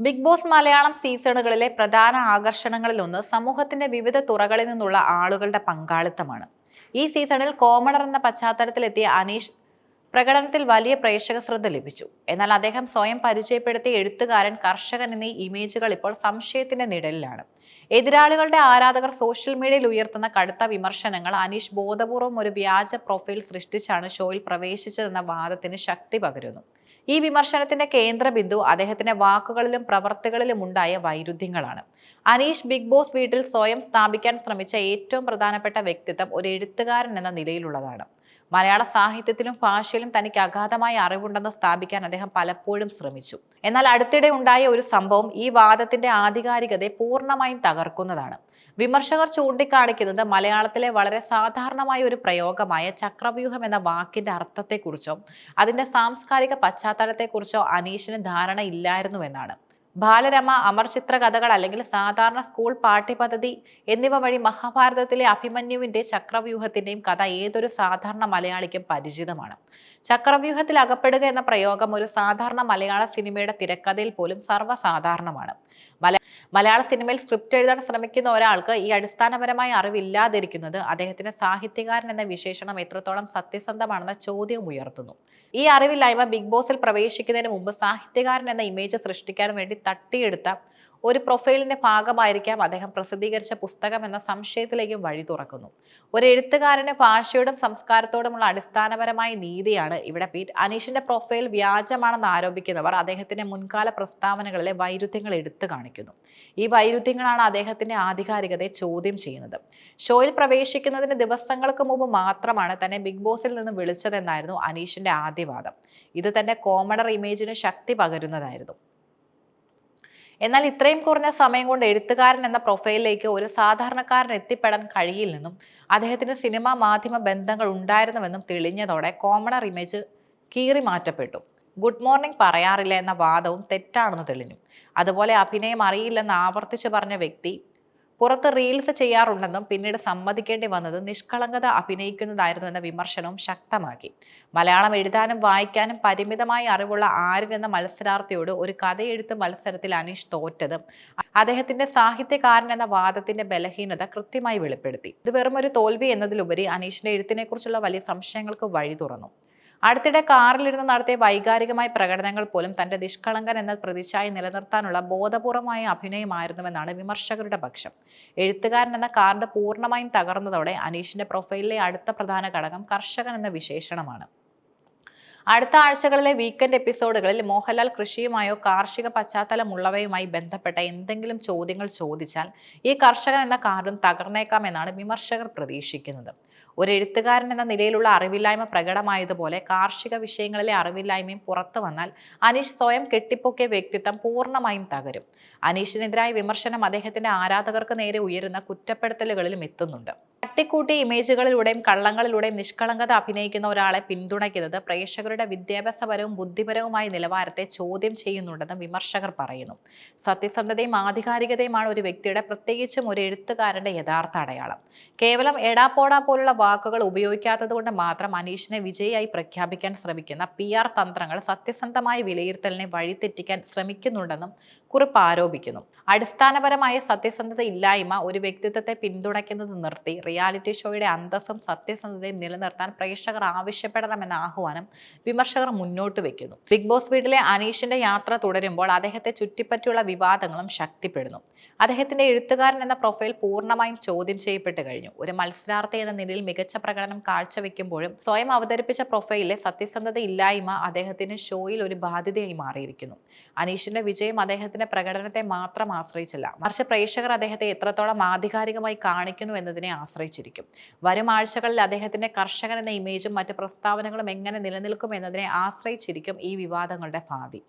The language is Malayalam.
ബിഗ് ബോസ് മലയാളം സീസണുകളിലെ പ്രധാന ആകർഷണങ്ങളിലൊന്ന് സമൂഹത്തിന്റെ വിവിധ തുറകളിൽ നിന്നുള്ള ആളുകളുടെ പങ്കാളിത്തമാണ്. ഈ സീസണിൽ കോമണർ എന്ന പശ്ചാത്തലത്തിലെത്തിയ അനീഷ് പ്രകടനത്തിൽ വലിയ പ്രേക്ഷക ശ്രദ്ധ ലഭിച്ചു. എന്നാൽ അദ്ദേഹം സ്വയം പരിചയപ്പെടുത്തിയ എഴുത്തുകാരൻ കർഷകൻ എന്നീ ഇമേജുകൾ ഇപ്പോൾ സംശയത്തിന്റെ നിഴലിലാണ്. എതിരാളികളുടെ ആരാധകർ സോഷ്യൽ മീഡിയയിൽ ഉയർത്തുന്ന കടുത്ത വിമർശനങ്ങൾ അനീഷ് ബോധപൂർവം ഒരു വ്യാജ പ്രൊഫൈൽ സൃഷ്ടിച്ചാണ് ഷോയിൽ പ്രവേശിച്ചതെന്ന വാദത്തിന് ശക്തി പകരുന്നു. ഈ വിമർശനത്തിന്റെ കേന്ദ്രബിന്ദു അദ്ദേഹത്തിന്റെ വാക്കുകളിലും പ്രവർത്തികളിലും ഉണ്ടായ വൈരുദ്ധ്യങ്ങളാണ്. അനീഷ് ബിഗ് ബോസ് വീട്ടിൽ സ്വയം സ്ഥാപിക്കാൻ ശ്രമിച്ച ഏറ്റവും പ്രധാനപ്പെട്ട വ്യക്തിത്വം ഒരു എഴുത്തുകാരൻ എന്ന നിലയിലുള്ളതാണ്. മലയാള സാഹിത്യത്തിലും ഭാഷയിലും തനിക്ക് അഗാധമായ അറിവുണ്ടെന്ന് സ്ഥാപിക്കാൻ അദ്ദേഹം പലപ്പോഴും ശ്രമിച്ചു. എന്നാൽ അടുത്തിടെ ഉണ്ടായ ഒരു സംഭവം ഈ വാദത്തിന്റെ ആധികാരികതയെ പൂർണമായും തകർക്കുന്നതാണ്. വിമർശകർ ചൂണ്ടിക്കാണിക്കുന്നത് മലയാളത്തിലെ വളരെ സാധാരണമായ ഒരു പ്രയോഗമായ ചക്രവ്യൂഹം എന്ന വാക്കിന്റെ അർത്ഥത്തെക്കുറിച്ചോ അതിന്റെ സാംസ്കാരിക പശ്ചാത്തലത്തെക്കുറിച്ചോ അനീഷിന് ധാരണ ഇല്ലായിരുന്നുവെന്നാണ് ബാലരമ അമർചിത്ര കഥകൾ അല്ലെങ്കിൽ സാധാരണ സ്കൂൾ പാഠ്യപദ്ധതി എന്നിവ വഴി മഹാഭാരതത്തിലെ അഭിമന്യുവിന്റെ ചക്രവ്യൂഹത്തിന്റെയും കഥ ഏതൊരു സാധാരണ മലയാളിക്കും പരിചിതമാണ്. ചക്രവ്യൂഹത്തിൽ അകപ്പെടുക എന്ന പ്രയോഗം ഒരു സാധാരണ മലയാള സിനിമയുടെ തിരക്കഥയിൽ പോലും സർവസാധാരണമാണ്. മല മലയാള സിനിമയിൽ സ്ക്രിപ്റ്റ് എഴുതാൻ ശ്രമിക്കുന്ന ഒരാൾക്ക് ഈ അടിസ്ഥാനപരമായ അറിവില്ലാതിരിക്കുന്നത് അദ്ദേഹത്തിന്റെ സാഹിത്യകാരൻ എന്ന വിശേഷണം എത്രത്തോളം സത്യസന്ധമാണെന്ന ചോദ്യം ഉയർത്തുന്നു. ഈ അറിവില്ലായ്മ ബിഗ് ബോസിൽ പ്രവേശിക്കുന്നതിന് മുമ്പ് സാഹിത്യകാരൻ എന്ന ഇമേജ് സൃഷ്ടിക്കാൻ വേണ്ടി തട്ടിയെടുത്ത ഒരു പ്രൊഫൈലിന്റെ ഭാഗമായിരിക്കാം അദ്ദേഹം പ്രസിദ്ധീകരിച്ച പുസ്തകം എന്ന സംശയത്തിലേക്കും വഴി തുറക്കുന്നു. ഒരു എഴുത്തുകാരന് ഭാഷയോടും സംസ്കാരത്തോടുമുള്ള അടിസ്ഥാനപരമായ നീതിയാണ് ഇവിടെ പീറ്റ്. അനീഷിന്റെ പ്രൊഫൈൽ വ്യാജമാണെന്ന് ആരോപിക്കുന്നവർ അദ്ദേഹത്തിന്റെ മുൻകാല പ്രസ്താവനകളിലെ വൈരുദ്ധ്യങ്ങൾ എടുത്തു കാണിക്കുന്നു. ഈ വൈരുദ്ധ്യങ്ങളാണ് അദ്ദേഹത്തിന്റെ ആധികാരികതയെ ചോദ്യം ചെയ്യുന്നത്. ഷോയിൽ പ്രവേശിക്കുന്നതിന് ദിവസങ്ങൾക്ക് മുമ്പ് മാത്രമാണ് തന്നെ ബിഗ് ബോസിൽ നിന്ന് വിളിച്ചതെന്നായിരുന്നു അനീഷിന്റെ ആദ്യവാദം. ഇത് തന്റെ കോമഡർ ഇമേജിന് ശക്തി പകരുന്നതായിരുന്നു. എന്നാൽ ഇത്രയും കുറഞ്ഞ സമയം കൊണ്ട് എഴുത്തുകാരൻ എന്ന പ്രൊഫൈലിലേക്ക് ഒരു സാധാരണക്കാരൻ എത്തിപ്പെടാൻ കഴിയില്ലെന്നും അദ്ദേഹത്തിന് സിനിമാ മാധ്യമ ബന്ധങ്ങൾ ഉണ്ടായിരുന്നുവെന്നും തെളിഞ്ഞതോടെ കോമണർ ഇമേജ് കീറി മാറ്റപ്പെട്ടു. ഗുഡ് മോർണിംഗ് പറയാറില്ല എന്ന വാദവും തെറ്റാണെന്ന് തെളിഞ്ഞു. അതുപോലെ അഭിനയം അറിയില്ലെന്ന് ആവർത്തിച്ചു പറഞ്ഞ വ്യക്തി പുറത്ത് റീൽസ് ചെയ്യാറുണ്ടെന്നും പിന്നീട് സമ്മതിക്കേണ്ടി വന്നത് നിഷ്കളങ്കത അഭിനയിക്കുന്നതായിരുന്നു എന്ന വിമർശനവും ശക്തമാക്കി. മലയാളം എഴുതാനും വായിക്കാനും പരിമിതമായ അറിവുള്ള ആരിൽ എന്ന മത്സരാർത്ഥിയോട് ഒരു കഥയെഴുത്ത് മത്സരത്തിൽ അനീഷ് തോറ്റത് അദ്ദേഹത്തിന്റെ സാഹിത്യകാരൻ എന്ന വാദത്തിന്റെ ബലഹീനത കൃത്യമായി വെളിപ്പെടുത്തി. ഇത് വെറും ഒരു തോൽവി എന്നതിലുപരി അനീഷിന്റെ എഴുത്തിനെക്കുറിച്ചുള്ള വലിയ സംശയങ്ങൾക്ക് വഴി തുറന്നു. അടുത്തിടെ കാറിലിരുന്ന് നടത്തിയ വൈകാരികമായ പ്രകടനങ്ങൾ പോലും തന്റെ നിഷ്കളങ്കൻ എന്ന പ്രതിച്ഛായ നിലനിർത്താനുള്ള ബോധപൂർവമായ അഭിനയമായിരുന്നുവെന്നാണ് വിമർശകരുടെ പക്ഷം. എഴുത്തുകാരൻ എന്ന കാർഡ് പൂർണമായും തകർന്നതോടെ അനീഷിന്റെ പ്രൊഫൈലിലെ അടുത്ത പ്രധാന ഘടകം കർഷകൻ എന്ന വിശേഷണമാണ്. അടുത്ത ആഴ്ചകളിലെ വീക്കെൻഡ് എപ്പിസോഡുകളിൽ മോഹൻലാൽ കൃഷിയുമായോ കാർഷിക പശ്ചാത്തലമുള്ളവയുമായി ബന്ധപ്പെട്ട എന്തെങ്കിലും ചോദ്യങ്ങൾ ചോദിച്ചാൽ ഈ കർഷകൻ എന്ന കാർഡും തകർന്നേക്കാമെന്നാണ് വിമർശകർ പ്രതീക്ഷിക്കുന്നത്. ഒരു എഴുത്തുകാരൻ എന്ന നിലയിലുള്ള അറിവില്ലായ്മ പ്രകടമായതുപോലെ കാർഷിക വിഷയങ്ങളിലെ അറിവില്ലായ്മയും പുറത്തു വന്നാൽ അനീഷ് സ്വയം കെട്ടിപ്പൊക്കിയ വ്യക്തിത്വം പൂർണമായും തകരും. അനീഷിനെതിരായ വിമർശനം അദ്ദേഹത്തിന്റെ ആരാധകർക്ക് നേരെ ഉയരുന്ന കുറ്റപ്പെടുത്തലുകളിലും എത്തുന്നുണ്ട്. തട്ടിക്കൂട്ടി ഇമേജുകളിലൂടെയും കള്ളങ്ങളിലൂടെയും നിഷ്കളങ്കത അഭിനയിക്കുന്ന ഒരാളെ പിന്തുണയ്ക്കുന്നത് പ്രേക്ഷകരുടെ വിദ്യാഭ്യാസപരവും ബുദ്ധിപരവുമായ നിലവാരത്തെ ചോദ്യം ചെയ്യുന്നുണ്ടെന്ന് വിമർശകർ പറയുന്നു. സത്യസന്ധതയും ആധികാരികതയുമാണ് ഒരു വ്യക്തിയുടെ പ്രത്യേകിച്ചും ഒരു എഴുത്തുകാരന്റെ യഥാർത്ഥ അടയാളം. കേവലം എടാപ്പോടാ പോലുള്ള വാക്കുകൾ ഉപയോഗിക്കാത്തത് കൊണ്ട് മാത്രം അനീഷിനെ വിജയിയായി പ്രഖ്യാപിക്കാൻ ശ്രമിക്കുന്ന പി ആർ തന്ത്രങ്ങൾ സത്യസന്ധമായ വിലയിരുത്തലിനെ വഴിതെറ്റിക്കാൻ ശ്രമിക്കുന്നുണ്ടെന്നും കുറിപ്പ് ആരോപിക്കുന്നു. അടിസ്ഥാനപരമായ സത്യസന്ധത ഇല്ലായ്മ ഒരു വ്യക്തിത്വത്തെ പിന്തുണയ്ക്കുന്നത് നിർത്തി റിയാലിറ്റി ഷോയുടെ അന്തസ്സും സത്യസന്ധതയും നിലനിർത്താൻ പ്രേക്ഷകർ ആവശ്യപ്പെടണമെന്ന ആഹ്വാനം വിമർശകർ മുന്നോട്ട് വെക്കുന്നു. ബിഗ് ബോസ് വീട്ടിലെ അനീഷിന്റെ യാത്ര തുടരുമ്പോൾ അദ്ദേഹത്തെ ചുറ്റിപ്പറ്റിയുള്ള വിവാദങ്ങളും ശക്തിപ്പെടുന്നു. അദ്ദേഹത്തിന്റെ എഴുത്തുകാരൻ എന്ന പ്രൊഫൈൽ പൂർണമായും ചോദ്യം ചെയ്യപ്പെട്ട് കഴിഞ്ഞു. ഒരു മത്സരാർത്ഥി എന്ന നിലയിൽ മികച്ച പ്രകടനം കാഴ്ചവെക്കുമ്പോഴും സ്വയം അവതരിപ്പിച്ച പ്രൊഫൈലിലെ സത്യസന്ധത ഇല്ലായ്മ അദ്ദേഹത്തിന് ഷോയിൽ ഒരു ബാധ്യതയായി മാറിയിരിക്കുന്നു. അനീഷിന്റെ വിജയം അദ്ദേഹത്തിന്റെ പ്രകടനത്തെ മാത്രം ആശ്രയിച്ചില്ല മറിച്ച് പ്രേക്ഷകർ അദ്ദേഹത്തെ എത്രത്തോളം ആധികാരികമായി കാണിക്കുന്നു എന്നതിനെ ആശ്രയിച്ചിരിക്കും. വരും ആഴ്ചകളിൽ അദ്ദേഹത്തിന്റെ കർഷകൻ എന്ന ഇമേജും മറ്റ് പ്രസ്താവനകളും എങ്ങനെ നിലനിൽക്കും എന്നതിനെ ആശ്രയിച്ചിരിക്കും ഈ വിവാദങ്ങളുടെ ഭാവി.